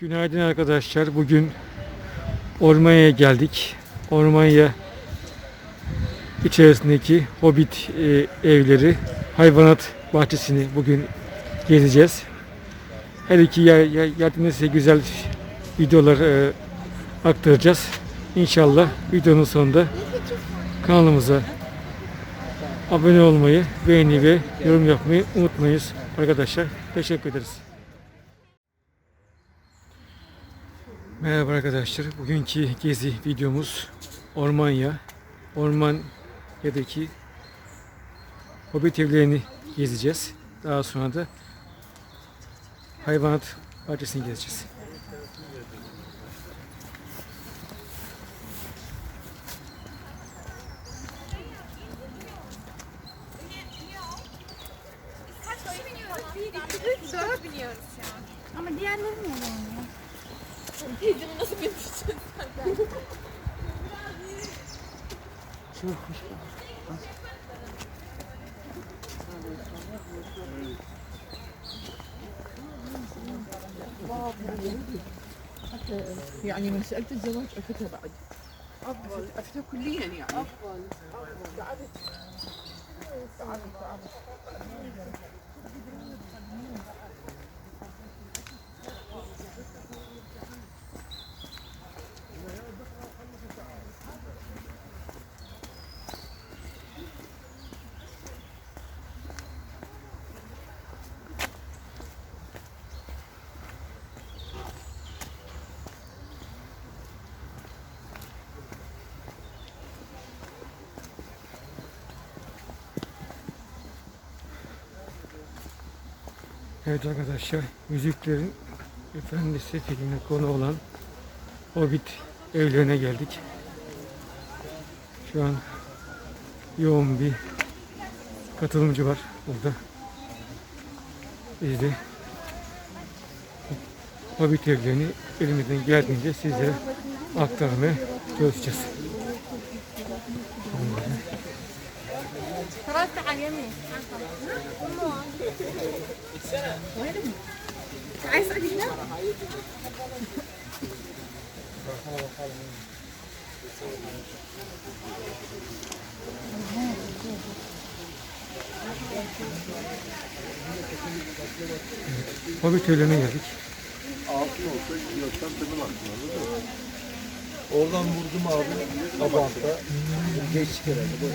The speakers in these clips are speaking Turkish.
Günaydın arkadaşlar. Bugün Ormanya'ya geldik. Ormanya içerisindeki Hobbit e, evleri, hayvanat bahçesini bugün gezeceğiz. Her iki yer, yer, yerden de size güzel videolar e, aktaracağız. İnşallah videonun sonunda kanalımıza abone olmayı, beğeni ve yorum yapmayı unutmayız arkadaşlar. Teşekkür ederiz. Merhaba arkadaşlar. Bugünkü gezi videomuz Ormanya. Ormanya'daki hobbit evlerini gezeceğiz. Daha sonra da hayvanat bahçesini gezeceğiz. Ama diğerleri ne oluyor? يعني من سألت يعني مسألة الزواج أفتها بعد. أفضل. أفتها كليا يعني. أفضل. أفضل. تعبت تعبت تعبت Evet arkadaşlar, Müziklerin Efendisi filmine konu olan Hobbit evlerine geldik. Şu an yoğun bir katılımcı var burada. Biz de Hobbit evlerini elimizden geldiğince sizlere aktarmaya çalışacağız. خلاص تعال يمين عايز أجي هنا Hobbit evlerine geldik. Oradan vurdum abi. Abanta. Geç herhalde.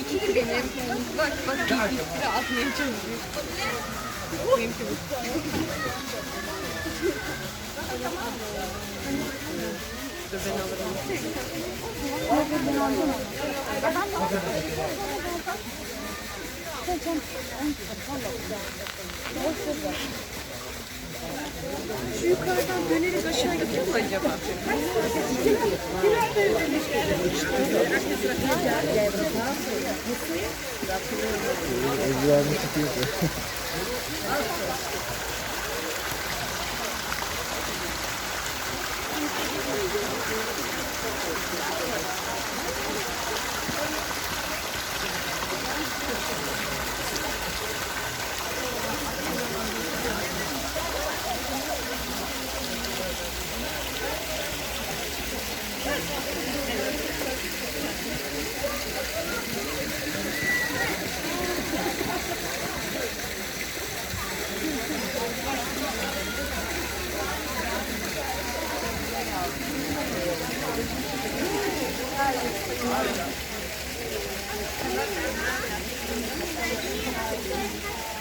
İkili benim. Bak bak bir iftira atmaya çalışıyor. Benimki bu. Dur ben alırım. Şu yukarıdan dönerek aşağı gidiyor mu acaba?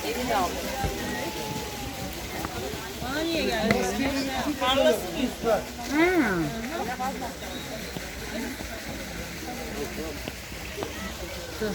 Elini aldım. Bana niye geldi? Parlasın mıyız? Hmm. Ito.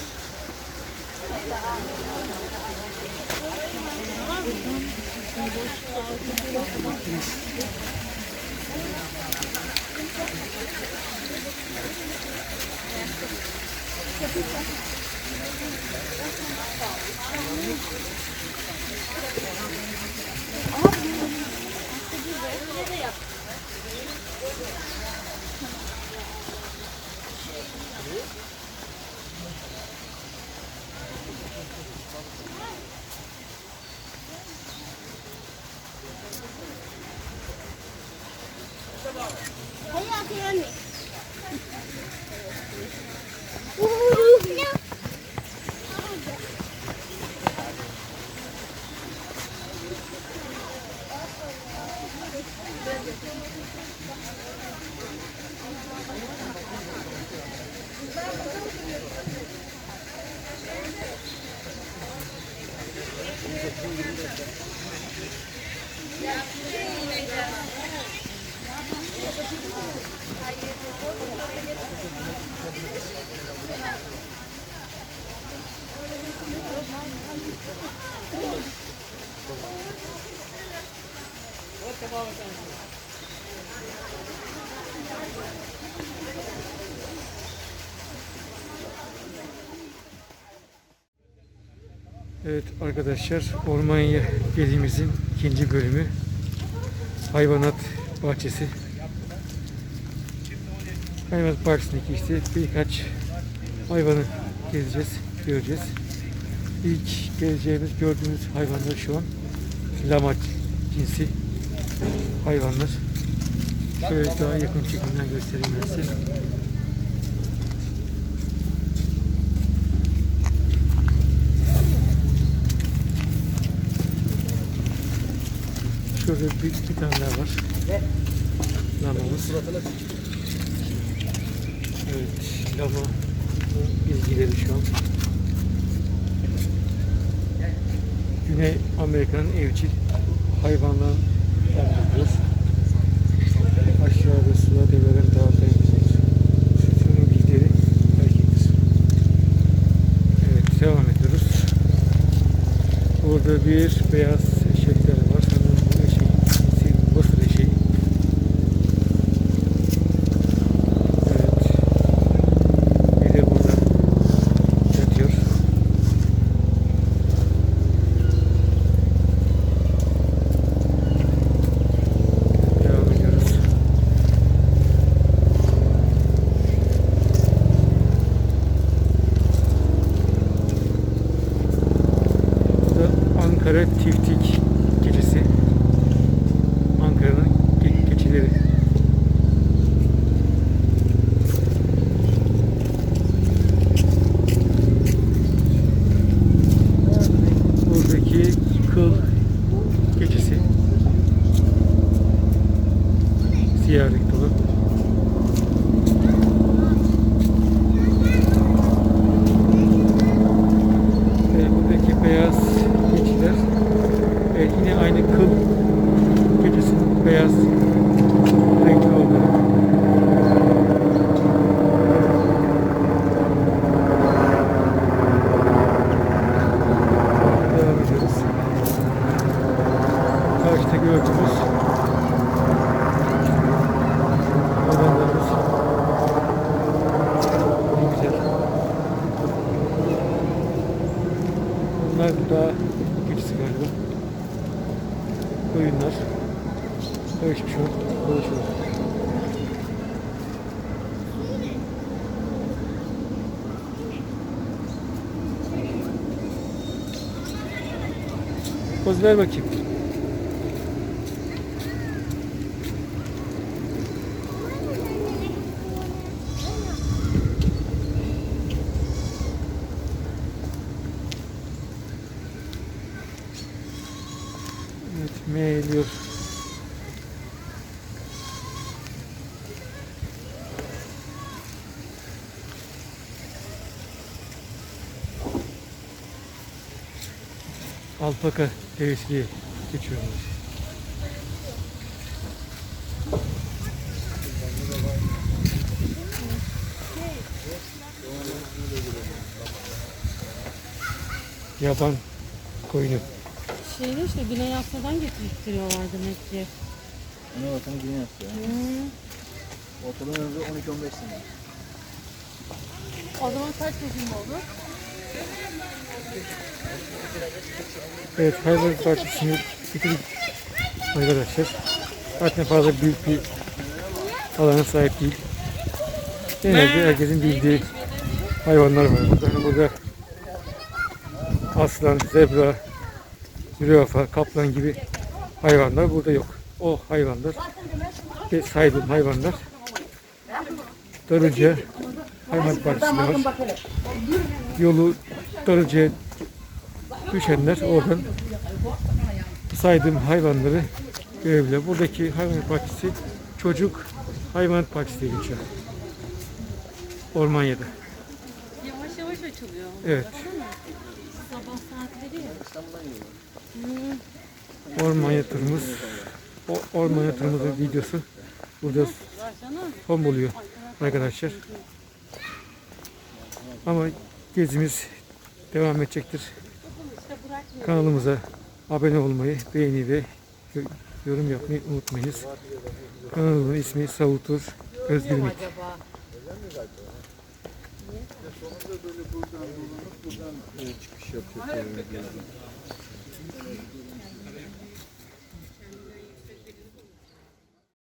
Evet arkadaşlar Ormanya gezimizin ikinci bölümü hayvanat bahçesi. Hayvanat bahçesindeki işte birkaç hayvanı gezeceğiz, göreceğiz. İlk gezeceğimiz gördüğünüz hayvanlar şu an lama cinsi hayvanlar. Şöyle daha yakın çekimden göstereyim ben size. Şurada bir, bir tane daha var. Lamamız. Evet, lama bilgileri şu an. Güney Amerika'nın evcil hayvanlarından bakıyoruz. Aşağıda suda develen dağda Sütunun bilgileri erkektir. Evet, devam ediyoruz. Burada bir beyaz eşekler var. Sanırım bu eşek cinsi Mısır eşeği. Evet. Bir de burada yatıyor. Devam ediyoruz. Bu da Ankara Tiftik Keçisi. Ankara'nın ge- keçileri. Buradaki kıl keçisi. Siyah renkli olan. Ve buradaki beyaz keçiler evet, yine aynı kıl keçisinin beyaz renkli olduğunu devam ediyoruz. Gördüğümüz hayvanlarımız ne güzel. Bunlar daha keçisi galiba. Koyunlar. Karışmış o. Dolaşıyor. Poz ver bakayım. Evet, meyliyor. Alpaka devesiye geçiyoruz. Yaban koyunu. Şeyini işte Güney Asya'dan getirtiyorlar demek ki. Ana vatanı dünya yaptı ya. Hmm. Ortalama ömrü 12-15 sene. O zaman kaç yaşında olur? Evet hayvanat bahçesini bitirdik arkadaşlar. Zaten fazla büyük bir alana sahip değil. Genelde herkesin bildiği hayvanlar var. Burada, burada aslan, zebra, zürafa, kaplan gibi hayvanlar burada yok. O hayvanlar, ve saydığım hayvanlar Darıca Hayvanat Bahçesi'nde var. Yolu Darıca'ya düşenler oradan saydığım hayvanları görebilir. Buradaki hayvanat bahçesi çocuk hayvanat bahçesi diye geçiyor. Ormanya'da. Yavaş yavaş açılıyor. Evet. Sabah saatleri ya. Ormanya turumuz. O Ormanya turumuzun videosu burada son buluyor arkadaşlar. Ama gezimiz devam edecektir. Kanalımıza abone olmayı, beğeni ve yo- yorum yapmayı unutmayınız. Kanalımın ismi Savutur Özgürmük. Sonunda böyle buradan dolanıp buradan e, çıkış yapıyor.